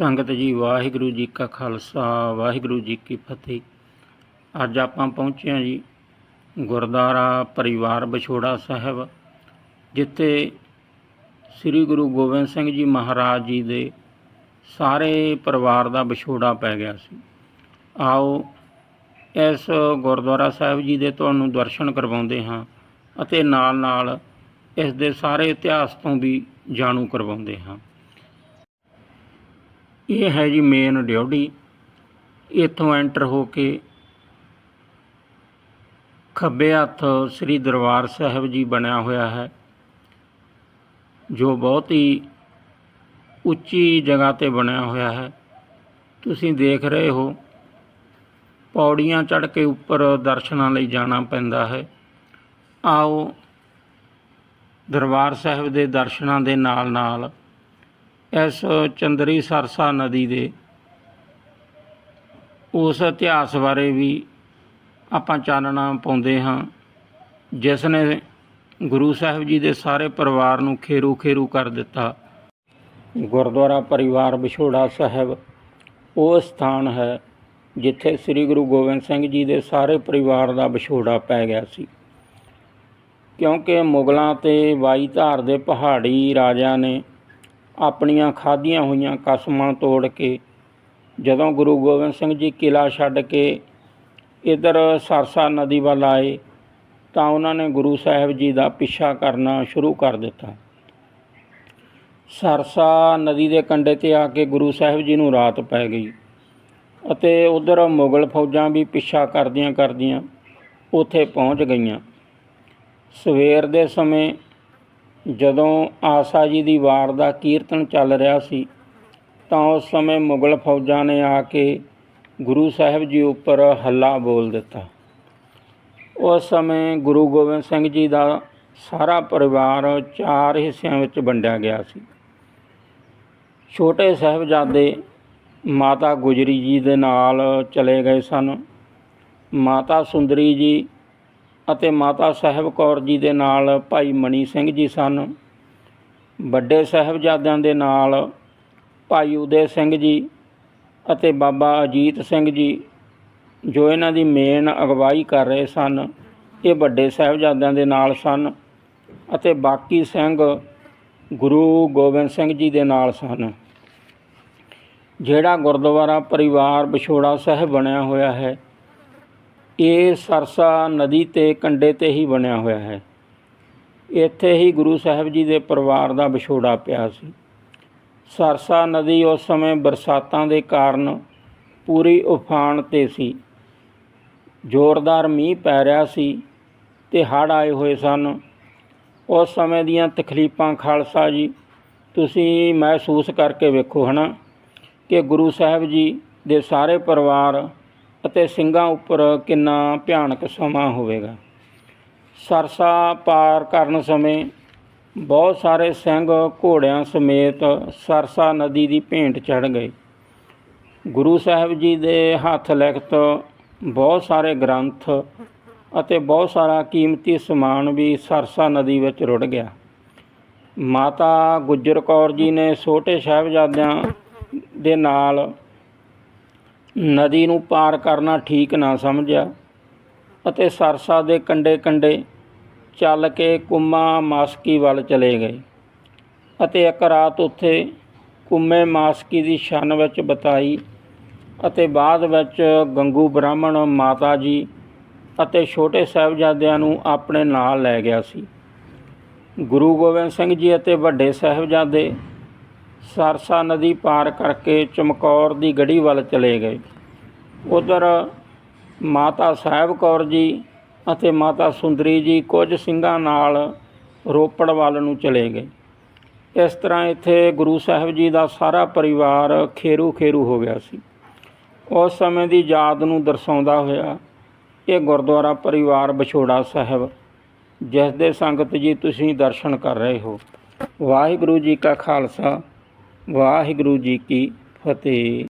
ਸੰਗਤ ਜੀ, ਵਾਹਿਗੁਰੂ ਜੀ ਕਾ ਖਾਲਸਾ, ਵਾਹਿਗੁਰੂ ਜੀ ਕੀ ਫਤਿਹ। ਅੱਜ ਆਪਾਂ ਪਹੁੰਚੇ ਹਾਂ ਜੀ ਗੁਰਦੁਆਰਾ ਪਰਿਵਾਰ ਵਿਛੋੜਾ ਸਾਹਿਬ, ਜਿੱਥੇ ਸ੍ਰੀ ਗੁਰੂ ਗੋਬਿੰਦ ਸਿੰਘ ਜੀ ਮਹਾਰਾਜ ਜੀ ਦੇ ਸਾਰੇ ਪਰਿਵਾਰ ਦਾ ਵਿਛੋੜਾ ਪੈ ਗਿਆ ਸੀ। ਆਓ, ਇਸ ਗੁਰਦੁਆਰਾ ਸਾਹਿਬ ਜੀ ਦੇ ਤੁਹਾਨੂੰ ਦਰਸ਼ਨ ਕਰਵਾਉਂਦੇ ਹਾਂ ਅਤੇ ਨਾਲ ਨਾਲ ਇਸ ਦੇ ਸਾਰੇ ਇਤਿਹਾਸ ਤੋਂ ਵੀ ਜਾਣੂ ਕਰਵਾਉਂਦੇ ਹਾਂ। ਇਹ ਹੈ ਜੀ ਮੇਨ ਡਿਓਢੀ ਇੱਥੋਂ ਐਂਟਰ ਹੋ ਕੇ ਖੱਬੇ ਹੱਥ ਸ੍ਰੀ ਦਰਬਾਰ ਸਾਹਿਬ ਜੀ ਬਣਿਆ ਹੋਇਆ ਹੈ, ਜੋ ਬਹੁਤ ਹੀ ਉੱਚੀ ਜਗ੍ਹਾ ਤੇ ਬਣਿਆ ਹੋਇਆ ਹੈ। ਤੁਸੀਂ ਦੇਖ ਰਹੇ ਹੋ, ਪੌੜੀਆਂ ਚੜ੍ਹ ਕੇ ਉੱਪਰ ਦਰਸ਼ਨਾਂ ਲਈ ਜਾਣਾ ਪੈਂਦਾ ਹੈ। ਆਓ ਦਰਬਾਰ ਸਾਹਿਬ ਦੇ ਦਰਸ਼ਨਾਂ ਦੇ ਨਾਲ ਨਾਲ ਇਸ ਚੰਦਰੀ ਸਰਸਾ ਨਦੀ ਦੇ ਉਸ ਇਤਿਹਾਸ ਬਾਰੇ ਵੀ ਆਪਾਂ ਚਾਨਣਾ ਪਾਉਂਦੇ ਹਾਂ ਜਿਸ ਨੇ ਗੁਰੂ ਸਾਹਿਬ ਜੀ ਦੇ ਸਾਰੇ ਪਰਿਵਾਰ ਨੂੰ ਖੇਰੂ ਖੇਰੂ ਕਰ ਦਿੱਤਾ। ਗੁਰਦੁਆਰਾ ਪਰਿਵਾਰ ਵਿਛੋੜਾ ਸਾਹਿਬ ਉਹ ਸਥਾਨ ਹੈ ਜਿੱਥੇ ਸ੍ਰੀ ਗੁਰੂ ਗੋਬਿੰਦ ਸਿੰਘ ਜੀ ਦੇ ਸਾਰੇ ਪਰਿਵਾਰ ਦਾ ਵਿਛੋੜਾ ਪੈ ਗਿਆ ਸੀ। ਕਿਉਂਕਿ ਮੁਗਲਾਂ ਤੇ ਵਾਈ ਧਾਰ ਦੇ ਪਹਾੜੀ ਰਾਜਿਆਂ ਨੇ ਆਪਣੀਆਂ ਖਾਧੀਆਂ ਹੋਈਆਂ ਕਸਮਾਂ ਤੋੜ ਕੇ ਜਦੋਂ ਗੁਰੂ ਗੋਬਿੰਦ ਸਿੰਘ ਜੀ ਕਿਲਾ ਛੱਡ ਕੇ ਇਧਰ ਸਰਸਾ ਨਦੀ ਵੱਲ ਆਏ ਤਾਂ ਉਹਨਾਂ ਨੇ ਗੁਰੂ ਸਾਹਿਬ ਜੀ ਦਾ ਪਿੱਛਾ ਕਰਨਾ ਸ਼ੁਰੂ ਕਰ ਦਿੱਤਾ। ਸਰਸਾ ਨਦੀ ਦੇ ਕੰਢੇ ਤੇ ਆ ਕੇ ਗੁਰੂ ਸਾਹਿਬ ਜੀ ਨੂੰ ਰਾਤ ਪੈ ਗਈ ਅਤੇ ਉਧਰ ਮੁਗਲ ਫੌਜਾਂ ਵੀ ਪਿੱਛਾ ਕਰਦੀਆਂ ਕਰਦੀਆਂ ਉੱਥੇ ਪਹੁੰਚ ਗਈਆਂ। ਸਵੇਰ ਦੇ ਸਮੇਂ ਜਦੋਂ ਆਸਾ ਜੀ ਦੀ ਵਾਰ ਦਾ ਕੀਰਤਨ ਚੱਲ ਰਿਹਾ ਸੀ, ਤਾਂ ਉਸ ਸਮੇਂ ਮੁਗਲ ਫੌਜਾਂ ਨੇ ਆ ਕੇ ਗੁਰੂ ਸਾਹਿਬ ਜੀ ਉੱਪਰ ਹੱਲਾ ਬੋਲ ਦਿੱਤਾ। ਉਸ ਸਮੇਂ ਗੁਰੂ ਗੋਬਿੰਦ ਸਿੰਘ ਜੀ ਦਾ ਸਾਰਾ ਪਰਿਵਾਰ ਚਾਰ ਹਿੱਸਿਆਂ ਵਿੱਚ ਵੰਡਿਆ ਗਿਆ ਸੀ। ਛੋਟੇ ਸਾਹਿਬਜ਼ਾਦੇ ਮਾਤਾ ਗੁਜਰੀ ਜੀ ਦੇ ਨਾਲ ਚਲੇ ਗਏ ਸਨ। ਮਾਤਾ ਸੁੰਦਰੀ ਜੀ ਅਤੇ ਮਾਤਾ ਸਾਹਿਬ ਕੌਰ ਜੀ ਦੇ ਨਾਲ ਭਾਈ ਮਣੀ ਸਿੰਘ ਜੀ ਸਨ। ਵੱਡੇ ਸਾਹਿਬਜ਼ਾਦਿਆਂ ਦੇ ਨਾਲ ਭਾਈ ਉਦੇ ਸਿੰਘ ਜੀ ਅਤੇ ਬਾਬਾ ਅਜੀਤ ਸਿੰਘ ਜੀ, ਜੋ ਇਹਨਾਂ ਦੀ ਮੇਨ ਅਗਵਾਈ ਕਰ ਰਹੇ ਸਨ, ਇਹ ਵੱਡੇ ਸਾਹਿਬਜ਼ਾਦਿਆਂ ਦੇ ਨਾਲ ਸਨ ਅਤੇ ਬਾਕੀ ਸਿੰਘ ਗੁਰੂ ਗੋਬਿੰਦ ਸਿੰਘ ਜੀ ਦੇ ਨਾਲ ਸਨ। ਜਿਹੜਾ ਗੁਰਦੁਆਰਾ ਪਰਿਵਾਰ ਵਿਛੋੜਾ ਸਾਹਿਬ ਬਣਿਆ ਹੋਇਆ ਹੈ ਇਹ ਸਰਸਾ ਨਦੀ ਤੇ ਕੰਢੇ ਤੇ ਹੀ ਬਣਿਆ ਹੋਇਆ ਹੈ। ਇੱਥੇ ਹੀ ਗੁਰੂ ਸਾਹਿਬ ਜੀ ਦੇ ਪਰਿਵਾਰ ਦਾ ਵਿਛੋੜਾ ਪਿਆ ਸੀ। ਸਰਸਾ ਨਦੀ ਉਸ ਸਮੇਂ ਬਰਸਾਤਾਂ ਦੇ ਕਾਰਨ ਪੂਰੀ ਉਫਾਨ ਤੇ ਸੀ। ਜ਼ੋਰਦਾਰ ਮੀਂਹ ਪੈ ਰਿਹਾ ਸੀ ਤੇ ਹੜ੍ਹ ਆਏ ਹੋਏ ਸਨ। ਉਸ ਸਮੇਂ ਦੀਆਂ ਤਕਲੀਫਾਂ ਖਾਲਸਾ ਜੀ, ਤੁਸੀਂ ਮਹਿਸੂਸ ਕਰਕੇ ਵੇਖੋ ਹਨਾ ਕਿ ਗੁਰੂ ਸਾਹਿਬ ਜੀ ਦੇ ਸਾਰੇ ਪਰਿਵਾਰ ਅਤੇ ਸਿੰਘਾਂ ਉੱਪਰ ਕਿੰਨਾ ਭਿਆਨਕ ਸਮਾਂ ਹੋਵੇਗਾ। ਸਰਸਾ ਪਾਰ ਕਰਨ ਸਮੇਂ ਬਹੁਤ ਸਾਰੇ ਸਿੰਘ ਘੋੜਿਆਂ ਸਮੇਤ ਸਰਸਾ ਨਦੀ ਦੀ ਭੇਂਟ ਚੜ ਗਏ। ਗੁਰੂ ਸਾਹਿਬ ਜੀ ਦੇ ਹੱਥ ਲਿਖਤ ਬਹੁਤ ਸਾਰੇ ਗ੍ਰੰਥ ਅਤੇ ਬਹੁਤ ਸਾਰਾ ਕੀਮਤੀ ਸਮਾਨ ਵੀ ਸਰਸਾ ਨਦੀ ਵਿੱਚ ਰੁੜ ਗਿਆ। ਮਾਤਾ ਗੁਜਰ ਕੌਰ ਜੀ ਨੇ ਛੋਟੇ ਸਾਹਿਬਜ਼ਾਦਿਆਂ ਦੇ ਨਾਲ ਨਦੀ ਨੂੰ ਪਾਰ ਕਰਨਾ ਠੀਕ ਨਾ ਸਮਝਿਆ ਅਤੇ ਸਰਸਾ ਦੇ ਕੰਡੇ ਕੰਡੇ ਚੱਲ ਕੇ ਕੁੰਮਾ ਮਾਸਕੀ ਵੱਲ ਚਲੇ ਗਏ ਅਤੇ ਇੱਕ ਰਾਤ ਉੱਥੇ ਕੁੰਮੇ ਮਾਸਕੀ ਦੀ ਛਣ ਵਿੱਚ ਬਤਾਈ ਅਤੇ ਬਾਅਦ ਵਿੱਚ ਗੰਗੂ ਬ੍ਰਾਹਮਣ ਮਾਤਾ ਜੀ ਅਤੇ ਛੋਟੇ ਸਾਹਿਬਜ਼ਾਦਿਆਂ ਨੂੰ ਆਪਣੇ ਨਾਲ ਲੈ ਗਿਆ ਸੀ। ਗੁਰੂ ਗੋਬਿੰਦ ਸਿੰਘ ਜੀ ਅਤੇ ਵੱਡੇ ਸਾਹਿਬਜ਼ਾਦੇ ਸਰਸਾ ਨਦੀ ਪਾਰ ਕਰਕੇ ਚਮਕੌਰ ਦੀ ਗੜੀ ਵੱਲ ਚਲੇ ਗਏ। ਉਧਰ ਮਾਤਾ ਸਾਹਿਬ ਕੌਰ ਜੀ ਅਤੇ ਮਾਤਾ ਸੁੰਦਰੀ ਜੀ ਕੁਝ ਸਿੰਘਾਂ ਨਾਲ ਰੋਪੜ ਵੱਲ ਨੂੰ ਚਲੇ ਗਏ। ਇਸ ਤਰ੍ਹਾਂ ਇੱਥੇ ਗੁਰੂ ਸਾਹਿਬ ਜੀ ਦਾ ਸਾਰਾ ਪਰਿਵਾਰ ਖੇਰੂ ਖੇਰੂ ਹੋ ਗਿਆ ਸੀ। ਉਸ ਸਮੇਂ ਦੀ ਯਾਦ ਨੂੰ ਦਰਸਾਉਂਦਾ ਹੋਇਆ ਇਹ ਗੁਰਦੁਆਰਾ ਪਰਿਵਾਰ ਵਿਛੋੜਾ ਸਾਹਿਬ, ਜਿਸ ਦੇ ਸੰਗਤ ਜੀ ਤੁਸੀਂ ਦਰਸ਼ਨ ਕਰ ਰਹੇ ਹੋ। ਵਾਹਿਗੁਰੂ ਜੀ ਕਾ ਖਾਲਸਾ। ਵਾਹਿਗੁਰੂ ਜੀ ਕੀ ਫਤਿਹ।